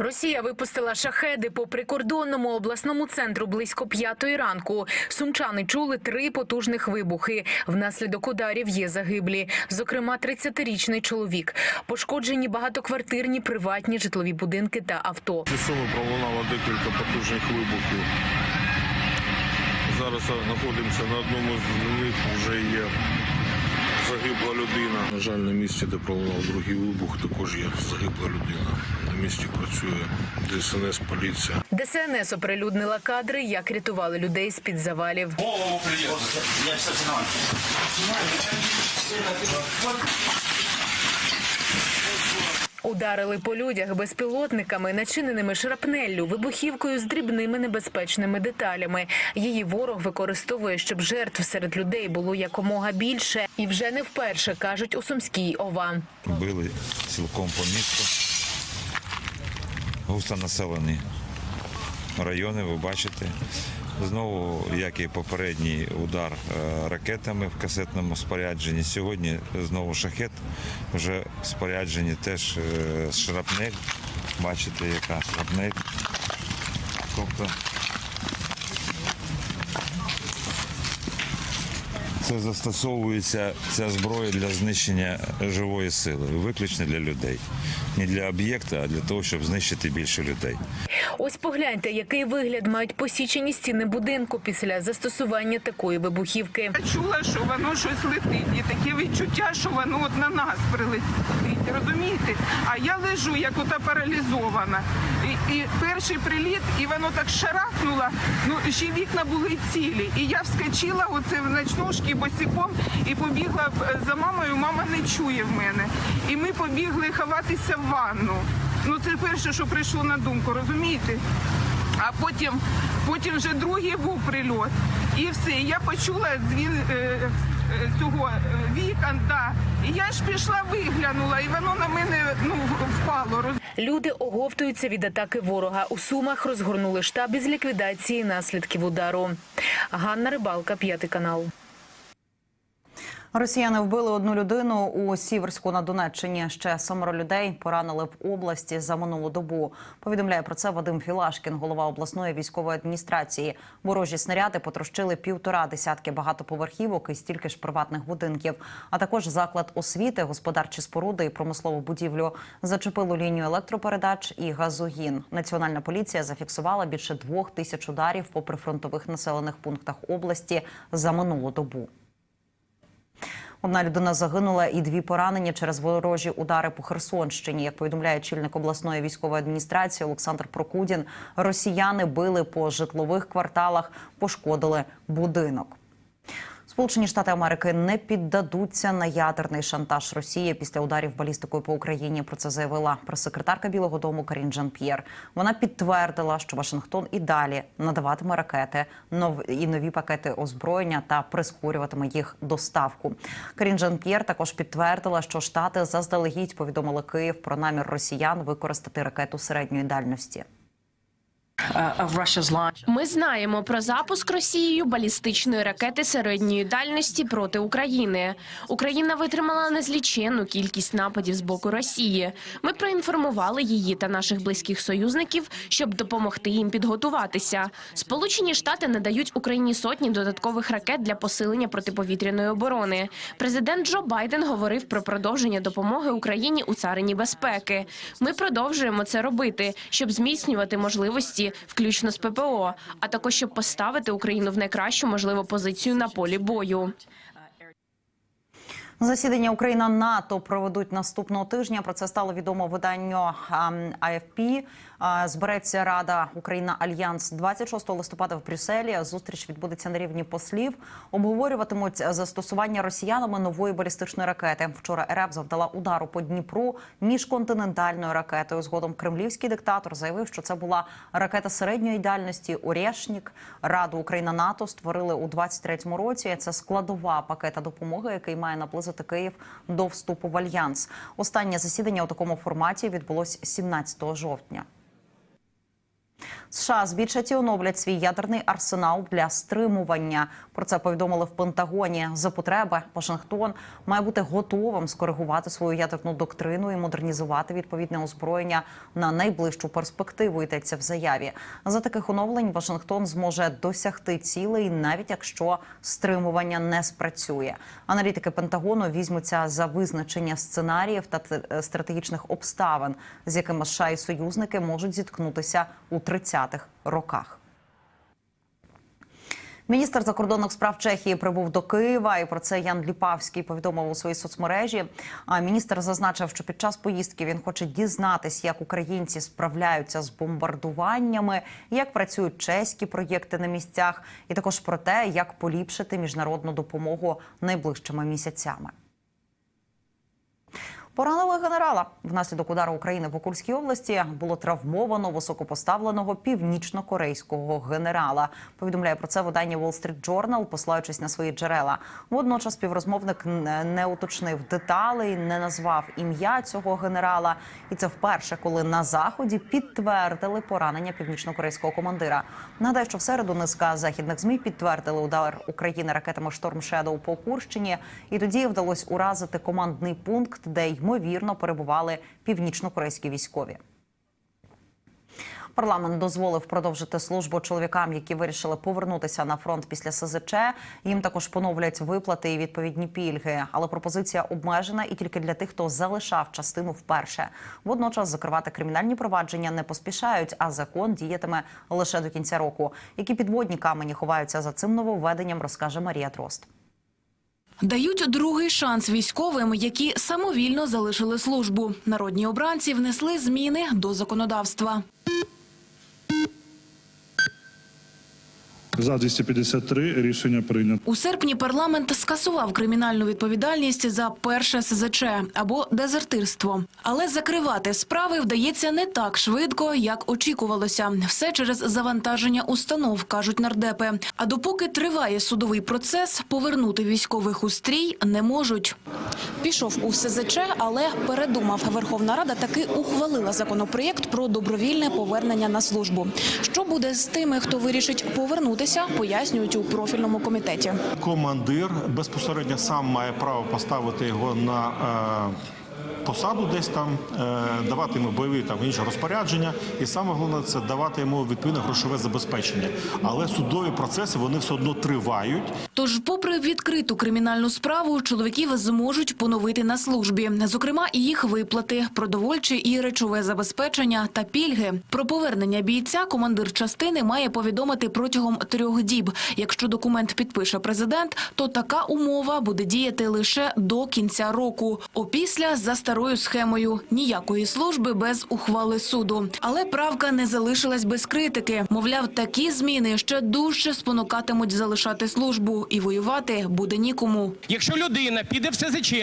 Росія випустила шахеди по прикордонному обласному центру близько п'ятої ранку. Сумчани чули три потужних вибухи. Внаслідок ударів є загиблі. Зокрема, 30-річний чоловік. Пошкоджені багатоквартирні приватні житлові будинки та авто. Тісово пролунало декілька потужних вибухів. Зараз знаходимося на одному з них вже є загибла людина. На жаль, на місці, де пролунав другий вибух, також є загибла людина. На місці працює ДСНС, поліція. ДСНС оприлюднила кадри, як рятували людей з під завалів. Голову. Я все снимаю. Ударили по людях безпілотниками, начиненими шрапнеллю, вибухівкою з дрібними небезпечними деталями. Її ворог використовує, щоб жертв серед людей було якомога більше, і вже не вперше кажуть у Сумській ОВА. били цілком по місту. Густонаселені райони, ви бачите. Знову, як і попередній удар е, ракетами в касетному спорядженні. Сьогодні знову шахет вже в спорядженні теж е, шрапнель. Бачите, яка шрапнель. Тобто це застосовується ця зброя для знищення живої сили, виключно для людей. Не для об'єкта, а для того, щоб знищити більше людей. Ось погляньте, який вигляд мають посічені стіни будинку після застосування такої вибухівки. Я чула, що воно щось летить. І таке відчуття, що воно от на нас прилетить. Розумієте? А я лежу, як ота паралізована. І, і перший приліт, і воно так шарахнуло. Ну ще вікна були цілі. І я вскочила оце в ночнушки босиком і побігла е, за мамою. Мама не чує в мене. І ми побігли ховатися в ванну. Ну це перше, що прийшло на думку, розумієте? А потім, потім вже другий був прильот. І все. Я почула дзвін е, цього е, вікон, да. Я ж пішла, виглянула, і воно на мене ну, впало. Люди оговтуються від атаки ворога. У Сумах розгорнули штаб із ліквідації наслідків удару. Ганна Рибалка, п'ятий канал. Росіяни вбили одну людину у Сіверську на Донеччині. Ще семеро людей поранили в області за минулу добу. Повідомляє про це Вадим Філашкін, голова обласної військової адміністрації. Ворожі снаряди потрощили півтора десятки багатоповерхівок і стільки ж приватних будинків. А також заклад освіти, господарчі споруди і промислову будівлю. Зачепило лінію електропередач і газогін. Національна поліція зафіксувала більше двох тисяч ударів по прифронтових населених пунктах області за минулу добу. Одна людина загинула і дві поранені через ворожі удари по Херсонщині. Як повідомляє чільник обласної військової адміністрації Олександр Прокудін, росіяни били по житлових кварталах, пошкодили будинок. Сполучені Штати Америки не піддадуться на ядерний шантаж Росії після ударів балістикою по Україні. Про це заявила прес-секретарка Білого Дому Карін Жан П'єр. Вона підтвердила, що Вашингтон і далі надаватиме ракети і нові пакети озброєння та прискорюватиме їх доставку. Карін Жан П'єр також підтвердила, що штати заздалегідь повідомили Київ про намір росіян використати ракету середньої дальності. Ми знаємо про запуск Росією балістичної ракети середньої дальності проти України. Україна витримала незліченну кількість нападів з боку Росії. Ми проінформували її та наших близьких союзників, щоб допомогти їм підготуватися. Сполучені Штати надають Україні сотні додаткових ракет для посилення протиповітряної оборони. Президент Джо Байден говорив про продовження допомоги Україні у царині безпеки. Ми продовжуємо це робити, щоб зміцнювати можливості, включно з ППО, а також щоб поставити Україну в найкращу можливу позицію на полі бою. Засідання Україна НАТО проведуть наступного тижня. Про це стало відомо виданню АФП. AFP. Е, Збереться Рада Україна Альянс 26 листопада в Брюсселі. Зустріч відбудеться на рівні послів. Обговорюватимуть застосування росіянами нової балістичної ракети. Вчора РФ завдала удару по Дніпру міжконтинентальною ракетою. Згодом кремлівський диктатор заявив, що це була ракета середньої дальності Орєшнік. Раду Україна НАТО створили у 23-му році. Це складова пакета допомоги, який має наблизити Київ до вступу в альянс. Останнє засідання у такому форматі відбулось 17 жовтня. США збільшать і оновлять свій ядерний арсенал для стримування. Про це повідомили в Пентагоні. За потреби Вашингтон має бути готовим скоригувати свою ядерну доктрину і модернізувати відповідне озброєння на найближчу перспективу. Йдеться в заяві. За таких оновлень Вашингтон зможе досягти цілей, навіть якщо стримування не спрацює. Аналітики Пентагону візьмуться за визначення сценаріїв та стратегічних обставин, з якими США і союзники можуть зіткнутися у 30-х роках. Міністр закордонних справ Чехії прибув до Києва, і про це Ян Ліпавський повідомив у своїй соцмережі. А міністр зазначив, що під час поїздки він хоче дізнатись, як українці справляються з бомбардуваннями, як працюють чеські проєкти на місцях, і також про те, як поліпшити міжнародну допомогу найближчими місяцями. Поранили генерала. Внаслідок удару України по Курській області було травмовано високопоставленого північно-корейського генерала. Повідомляє про це видання Wall Street Journal, посилаючись на свої джерела. Водночас співрозмовник не уточнив деталей, не назвав ім'я цього генерала. І це вперше, коли на заході підтвердили поранення північно-корейського командира. Нагадаю, що в середу низка західних змі підтвердили удар України ракетами Шторм Шедоу по Курщині, і тоді вдалося уразити командний пункт, де ймовірно перебували північно-корейські військові. Парламент дозволив продовжити службу чоловікам, які вирішили повернутися на фронт після СЗЧ. Їм також поновлять виплати і відповідні пільги. Але пропозиція обмежена і тільки для тих, хто залишав частину вперше. Водночас закривати кримінальні провадження не поспішають, а закон діятиме лише до кінця року. Які підводні камені ховаються за цим нововведенням, розкаже Марія Трост. Дають другий шанс військовим, які самовільно залишили службу. Народні обранці внесли зміни до законодавства. За 253 рішення прийнято. У серпні парламент скасував кримінальну відповідальність за перше СЗЧ або дезертирство. Але закривати справи вдається не так швидко, як очікувалося. Все через завантаження установ, кажуть нардепи. А допоки триває судовий процес, повернути військових у стрій не можуть. Пішов у СЗЧ, але передумав. Верховна Рада таки ухвалила законопроєкт про добровільне повернення на службу. Що буде з тими, хто вирішить повернутися, пояснюють у профільному комітеті. командир безпосередньо сам має право поставити його на е, посаду, десь там е, давати йому бойові там інші розпорядження, і саме головне це давати йому відповідне грошове забезпечення. Але судові процеси вони все одно тривають. Тож, попри відкриту кримінальну справу, чоловіків зможуть поновити на службі. Зокрема, і їх виплати, продовольче і речове забезпечення та пільги. Про повернення бійця командир частини має повідомити протягом трьох діб. Якщо документ підпише президент, то така умова буде діяти лише до кінця року. Опісля за старою схемою ніякої служби без ухвали суду. Але правка не залишилась без критики. Мовляв, такі зміни ще дужче спонукатимуть залишати службу і воювати буде нікому. Якщо людина піде в СЗЧ,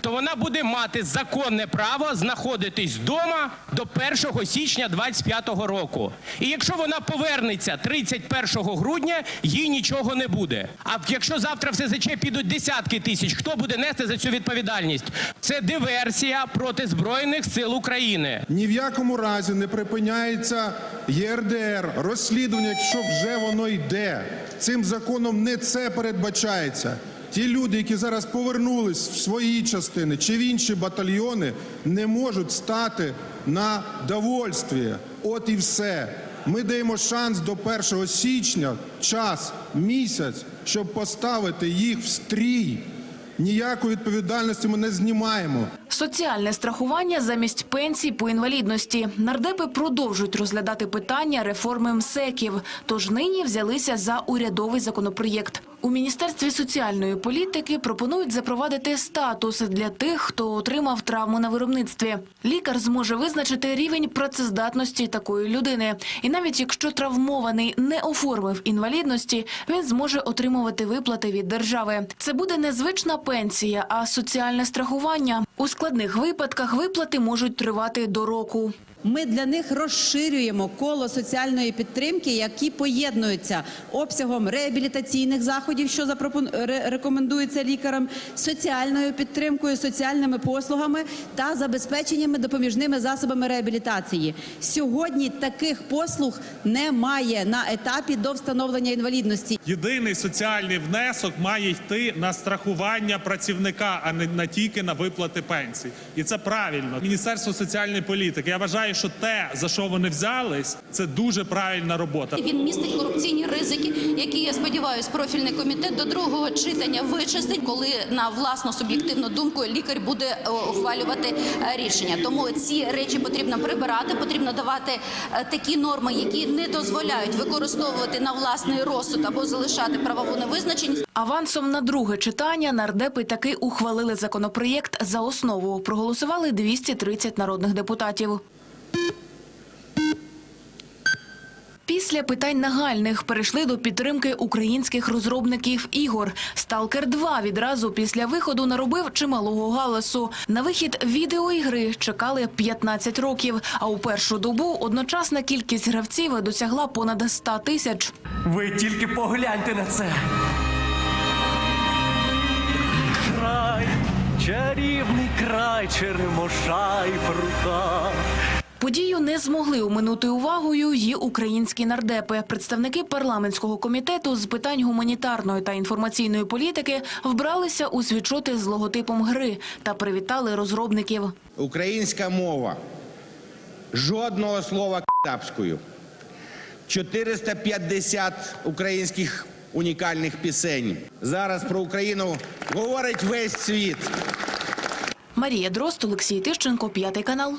то вона буде мати законне право знаходитись вдома до 1 січня 25 року. І якщо вона повернеться 31 грудня, їй нічого не буде. А якщо завтра в СЗЧ підуть десятки тисяч, хто буде нести за цю відповідальність? Це диверсія проти збройних сил України. Ні в якому разі не припиняється ЄРДР, розслідування, якщо вже воно йде. Цим законом не це передбачається. Ті люди, які зараз повернулись в свої частини чи в інші батальйони, не можуть стати на довольстві. От і все. Ми даємо шанс до 1 січня, час, місяць, щоб поставити їх в стрій. Ніякої відповідальності ми не знімаємо. Соціальне страхування замість пенсій по інвалідності. Нардепи продовжують розглядати питання реформи МСЕКів. Тож нині взялися за урядовий законопроєкт. У Міністерстві соціальної політики пропонують запровадити статус для тих, хто отримав травму на виробництві. Лікар зможе визначити рівень працездатності такої людини. І навіть якщо травмований не оформив інвалідності, він зможе отримувати виплати від держави. Це буде не звична пенсія, а соціальне страхування. У складних випадках виплати можуть тривати до року. Ми для них розширюємо коло соціальної підтримки, які поєднуються обсягом реабілітаційних заходів, що рекомендується лікарем, соціальною підтримкою, соціальними послугами та забезпеченнями допоміжними засобами реабілітації. Сьогодні таких послуг немає на етапі до встановлення інвалідності. Єдиний соціальний внесок має йти на страхування працівника, а не на тільки на виплати пенсій. І це правильно. Міністерство соціальної політики. Я вважаю, що те, за що вони взялись, це дуже правильна робота. Він містить корупційні ризики, які я сподіваюся, профільний комітет до другого читання вичистить, коли на власну суб'єктивну думку лікар буде е, ухвалювати е, рішення. Тому ці речі потрібно прибирати, потрібно давати е, такі норми, які не дозволяють використовувати на власний розсуд або залишати правову невизначеність. Авансом на друге читання нардепи таки ухвалили законопроєкт за основу. Проголосували 230 народних депутатів. Після питань нагальних перейшли до підтримки українських розробників ігор. Сталкер 2 відразу після виходу наробив чималого галасу. На вихід відеоігри чекали 15 років. А у першу добу одночасна кількість гравців досягла понад 100 тисяч. Ви тільки погляньте на це. Край, чарівний край, черемоша й прута. Подію не змогли оминути увагою й українські нардепи. Представники парламентського комітету з питань гуманітарної та інформаційної політики вбралися у свічоти з логотипом гри та привітали розробників. Українська мова. Жодного слова китапською. 450 українських унікальних пісень. Зараз про Україну говорить весь світ. Марія Дрозд, Олексій Тищенко, п'ятий канал.